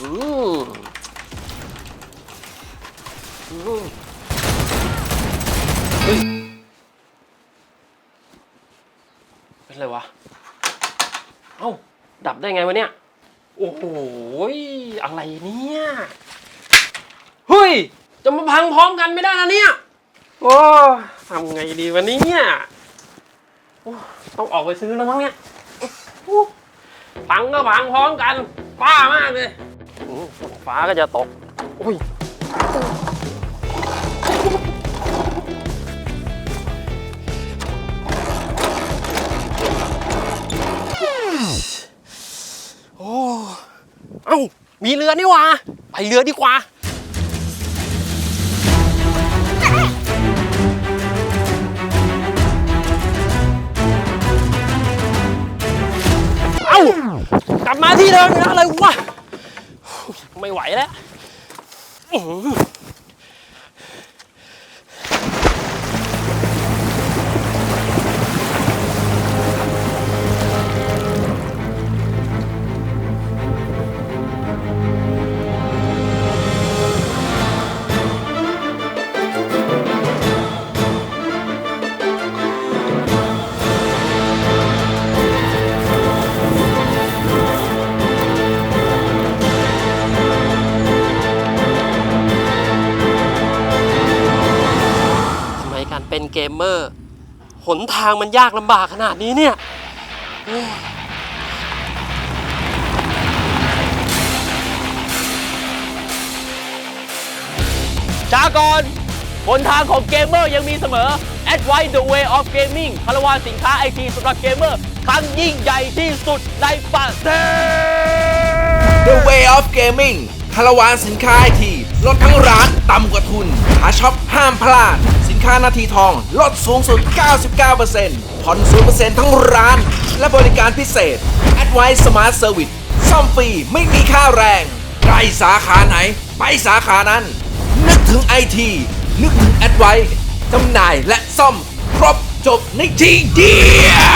อืมอืมเฮ้ยเป็นไรวะ เอ้า ดับได้ไงวะเนี่ย โอ้โหยอะไรเนี่ย เฮ้ย จะมาพังพร้อมกันไม่ได้นะเนี่ย โอ้ทำไงดีวะเนี่ยโอ้ต้องออกไปซื้อแล้วมั้งเนี่ยโอ้พังก็พังพร้อมกันป้ามากเลย ฟ้าก็จะตก อุ้ยโอ้เอ้า มีเรือนี่หว่า ไปเรือดีกว่าเอ้ากลับมาที่เดิมนะอะไรวะ ไม่ไหวแล้ว การเป็นเกมเมอร์หนทางมันยากลำบากขนาดนี้เนี่ยโอ้ยจาก่อนบนทางของเกมเมอร์ยังมีเสมอ Advice the way of gaming คารวานสินค้าไอทีสำหรับเกมเมอร์ ครั้งยิ่งใหญ่ที่สุดในประเทศ The Way of Gaming คาราวานสินค้าไอทีลดทั้งร้านต่ำกว่าทุนหาช็อปห้ามพลาดสิน ค้านาทีทอง ลดสูงสุด 99%ผ่อน 0%ทั้งร้าน และบริการพิเศษ Advice Smart Service ซ่อมฟรีไม่มีค่าแรงใกล้สาขาไหน ไปสาขานั้น นึกถึงไอทีนึกถึง Advice จำหน่ายและซ่อม ครบจบในที่เดียว